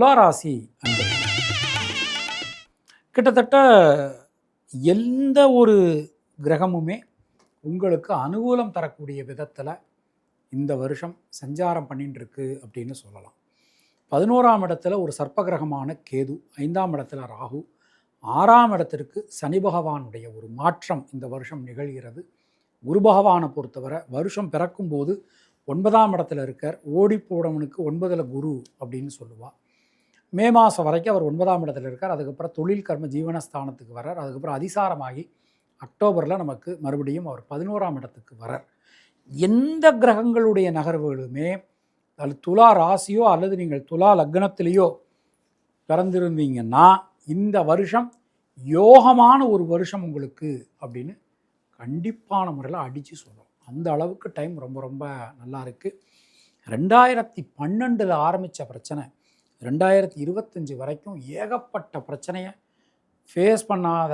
துளாராசி அன்பர்கள் கிட்டத்தட்ட எந்த ஒரு கிரகமுமே உங்களுக்கு அனுகூலம் தரக்கூடிய விதத்தில் இந்த வருஷம் சஞ்சாரம் பண்ணிட்டு இருக்கு அப்படின்னு சொல்லலாம். பதினோராம் இடத்துல ஒரு சர்ப்ப கிரகமான கேது ஐந்தாம் இடத்துல ராகு ஆறாம் இடத்திற்கு சனி பகவானுடைய ஒரு மாற்றம் இந்த வருஷம் நிகழ்கிறது. குரு பகவானை பொறுத்தவரை வருஷம் பிறக்கும்போது ஒன்பதாம் இடத்துல இருக்கார் ஓடி போடவனுக்கு ஒன்பதில் குரு அப்படின்னு சொல்லுவாள் மே மாதம் வரைக்கும் அவர் ஒன்பதாம் இடத்துல இருக்கார். அதுக்கப்புறம் தொழில் கர்ம ஜீவனஸ்தானத்துக்கு வரார் அதுக்கப்புறம் அதிசாரமாகி அக்டோபரில் நமக்கு மறுபடியும் அவர் பதினோராம் இடத்துக்கு வரார் எந்த கிரகங்களுடைய நகர்வுகளுமே அது துலா ராசியோ அல்லது நீங்கள் துலா லக்னத்திலேயோ பிறந்திருந்தீங்கன்னா இந்த வருஷம் யோகமான ஒரு வருஷம் உங்களுக்கு அப்படின்னு கண்டிப்பான முறையில் அடித்து சொல்லும். அந்த அளவுக்கு டைம் ரொம்ப ரொம்ப நல்லா இருக்குது ரெண்டாயிரத்தி பன்னெண்டில் ஆரம்பித்த பிரச்சனை ரெண்டாயிரத்தி இருபத்தஞ்சி வரைக்கும் ஏகப்பட்ட பிரச்சனையை ஃபேஸ் பண்ணாத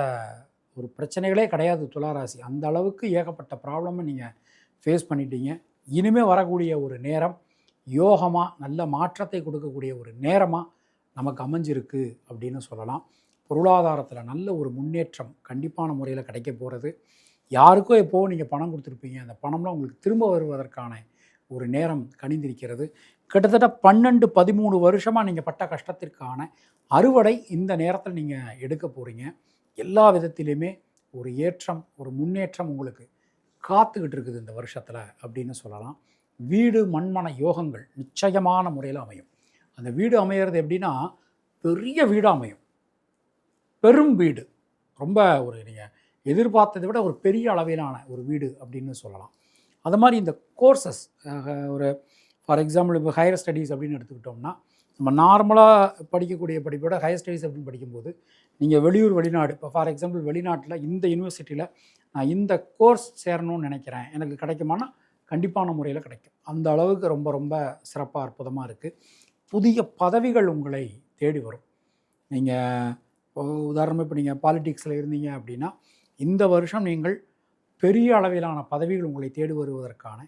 ஒரு பிரச்சனைகளே கிடையாது துளாராசி. அந்த அளவுக்கு ஏகப்பட்ட ப்ராப்ளமை நீங்கள் ஃபேஸ் பண்ணிட்டீங்க. இனிமேல் வரக்கூடிய ஒரு நேரம் யோகமாக நல்ல மாற்றத்தை கொடுக்கக்கூடிய ஒரு நேரமாக நமக்கு அமைஞ்சிருக்கு அப்படின்னு சொல்லலாம். பொருளாதாரத்தில் நல்ல ஒரு முன்னேற்றம் கண்டிப்பான முறையில் கிடைக்க போகிறது யாருக்கோ எப்போவும் நீங்கள் பணம் கொடுத்துருப்பீங்க. அந்த பணம்லாம் உங்களுக்கு திரும்ப வருவதற்கான ஒரு நேரம் கணிந்திருக்கிறது கிட்டத்தட்ட பன்னெண்டு பதிமூணு வருஷமாக நீங்கள் பட்ட கஷ்டத்திற்கான அறுவடை இந்த நேரத்தில் நீங்கள் எடுக்க போகிறீங்க எல்லா விதத்திலையுமே ஒரு ஏற்றம் ஒரு முன்னேற்றம் உங்களுக்கு காத்துக்கிட்டு இருக்குது இந்த வருஷத்தில் அப்படின்னு சொல்லலாம். வீடு மண்மன யோகங்கள் நிச்சயமான முறையில் அமையும். அந்த வீடு அமையிறது எப்படின்னா பெரிய வீடு அமையும். பெரும் வீடு. ரொம்ப ஒரு நீங்கள் எதிர்பார்த்ததை விட ஒரு பெரிய அளவிலான ஒரு வீடு அப்படின்னு சொல்லலாம். அது மாதிரி இந்த கோர்சஸ் ஒரு ஃபார் எக்ஸாம்பிள் இப்போ ஹையர் ஸ்டடீஸ் அப்படின்னு எடுத்துக்கிட்டோம்னா நம்ம நார்மலாக படிக்கக்கூடிய படிப்போட ஹையர் ஸ்டடீஸ் அப்படின்னு படிக்கும்போது நீங்கள் வெளியூர் வெளிநாடு இப்போ ஃபார் எக்ஸாம்பிள் வெளிநாட்டில் இந்த யூனிவர்சிட்டியில் நான் இந்த கோர்ஸ் சேரணும்னு நினைக்கிறேன். எனக்கு கிடைக்குமானா கண்டிப்பான முறையில் கிடைக்கும். அந்த அளவுக்கு ரொம்ப ரொம்ப சிறப்பாக அற்புதமாக இருக்குது புதிய பதவிகள் உங்களை தேடி வரும். நீங்கள் உதாரணமாக இப்போ நீங்கள் பாலிட்டிக்ஸில் இருந்தீங்க அப்படின்னா இந்த வருஷம் நீங்கள் பெரிய அளவிலான பதவிகள் உங்களை தேடி வருவதற்கான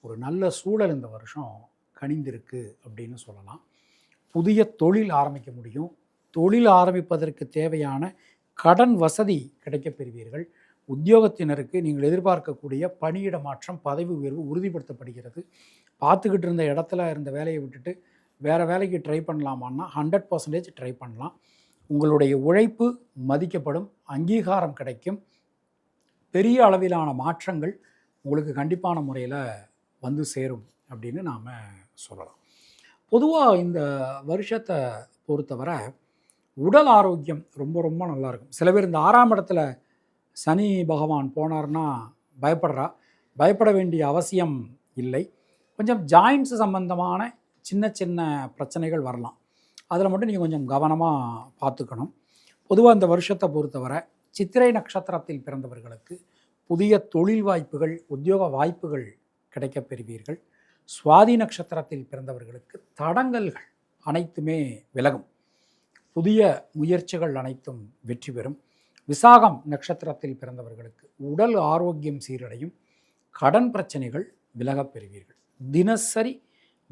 ஒரு நல்ல சூழல் இந்த வருஷம் கணிந்திருக்கு அப்படின்னு சொல்லலாம். புதிய தொழில் ஆரம்பிக்க முடியும். தொழில் ஆரம்பிப்பதற்கு தேவையான கடன் வசதி கிடைக்கப் பெறுவீர்கள். உத்தியோகத்தினருக்கு நீங்கள் எதிர்பார்க்கக்கூடிய பணியிட மாற்றம் பதவி உயர்வு உறுதிப்படுத்தப்படுகிறது. பார்த்துக்கிட்டு இருந்த இடத்துல இருந்த வேலையை விட்டுட்டு வேறு வேலைக்கு ட்ரை பண்ணலாமான்னா ஹண்ட்ரட் பர்சன்டேஜ் ட்ரை பண்ணலாம். உங்களுடைய உழைப்பு மதிக்கப்படும் அங்கீகாரம் கிடைக்கும். பெரிய அளவிலான மாற்றங்கள் உங்களுக்கு கண்டிப்பான முறையில் வந்து சேரும் அப்படின்னு நாம் சொல்லலாம். பொதுவாக இந்த வருஷத்தை பொறுத்தவரை உடல் ஆரோக்கியம் ரொம்ப ரொம்ப நல்லாயிருக்கும் சில பேர் இந்த ஆறாம் இடத்துல சனி பகவான் போனார்னா பயப்படுறா. பயப்பட வேண்டிய அவசியம் இல்லை. கொஞ்சம் ஜாயின்ட்ஸ் சம்பந்தமான சின்ன சின்ன பிரச்சனைகள் வரலாம். அதில் மட்டும் நீங்கள் கொஞ்சம் கவனமாக பார்த்துக்கணும். பொதுவாக இந்த வருஷத்தை பொறுத்தவரை சித்திரை நட்சத்திரத்தில் பிறந்தவர்களுக்கு புதிய தொழில் வாய்ப்புகள் உத்தியோக வாய்ப்புகள் கிடைக்கப் பெறுவீர்கள் சுவாதி நட்சத்திரத்தில் பிறந்தவர்களுக்கு தடங்கல்கள் அனைத்துமே விலகும். புதிய முயற்சிகள் அனைத்தும் வெற்றி பெறும். விசாகம் நட்சத்திரத்தில் பிறந்தவர்களுக்கு உடல் ஆரோக்கியம் சீரடையும். கடன் பிரச்சனைகள் விலகப் பெறுவீர்கள். தினசரி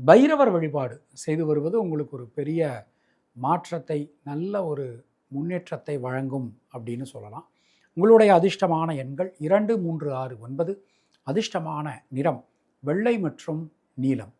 பைரவர் வழிபாடு செய்து வருவது உங்களுக்கு ஒரு பெரிய மாற்றத்தை நல்ல ஒரு முன்னேற்றத்தை வழங்கும் அப்படின்னு சொல்லலாம். உங்களுடைய அதிர்ஷ்டமான எண்கள் இரண்டு மூன்று ஆறு ஒன்பது. அதிர்ஷ்டமான நிறம் வெள்ளை மற்றும் நீலம்.